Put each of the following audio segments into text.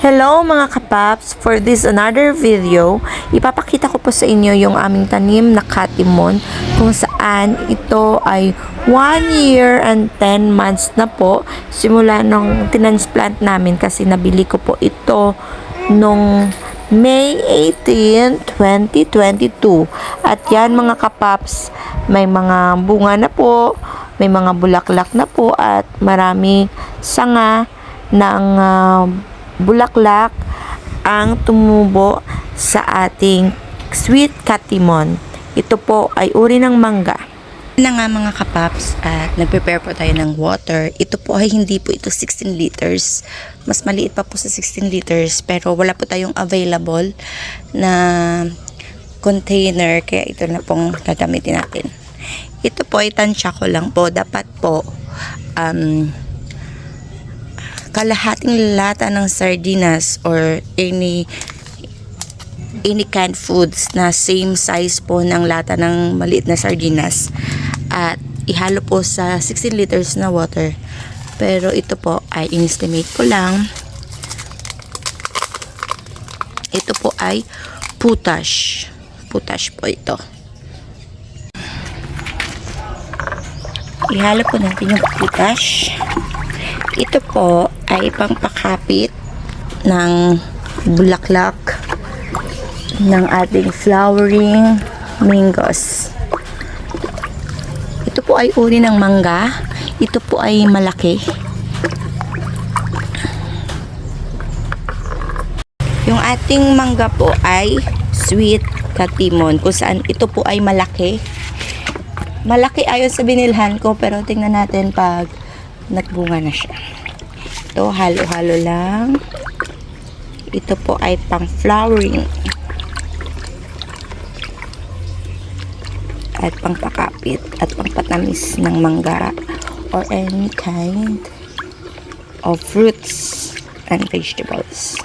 Hello mga kapaps! For this another video, ipapakita ko po sa inyo yung aming tanim na katimon kung saan ito ay 1 year and 10 months na po simula nung tinansplant namin kasi nabili ko po ito nung May 18, 2022. At yan mga kapaps, may mga bunga na po, may mga bulaklak na po at marami sanga ng ah, bulaklak ang tumubo sa ating sweet katimon. Ito po ay uri ng mangga. na nga mga kapaps at nag-prepare po tayo ng water. Ito po ay hindi po ito 16 liters. Mas maliit pa po sa 16 liters pero wala po tayong available na container kaya ito na pong gagamitin natin. Ito po ay tansya ko lang po. Dapat po um, kalahating lata ng sardinas or any any canned foods na same size po ng lata ng maliit na sardinas at ihalo po sa 16 liters na water. Pero ito po ay in-estimate ko lang. Ito po ay potash. Potash po ito. Ihalo po natin yung potash. Ito po ay pangpakapit ng bulaklak ng ating flowering mangoes. Ito po ay uri ng mangga. Ito po ay malaki. Yung ating mangga po ay sweet katimon kung saan ito po ay malaki. Malaki ayon sa binilhan ko pero tingnan natin pag nagbunga na siya. Ito halo-halo lang. Ito po ay pang flowering at pangpakapit at pangpatamis ng mangga or any kind of fruits and vegetables.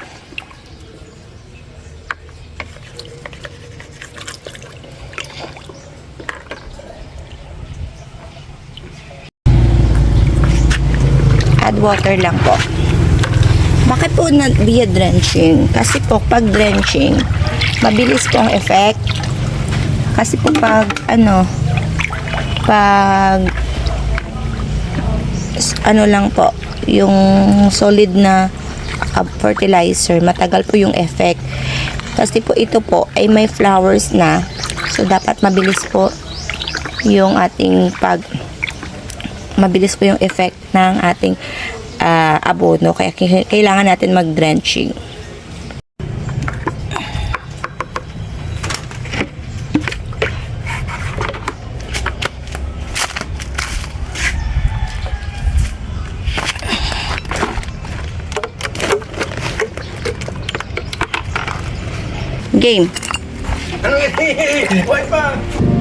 Add water lang po. Bakit po na via drenching? Kasi po pag drenching, mabilis po ang effect kasi po pag ano pag ano lang po yung solid na uh, fertilizer matagal po yung effect kasi po ito po ay may flowers na so dapat mabilis po yung ating pag mabilis po yung effect ng ating ah, abono. Kaya kailangan natin mag drenching game Ano pa!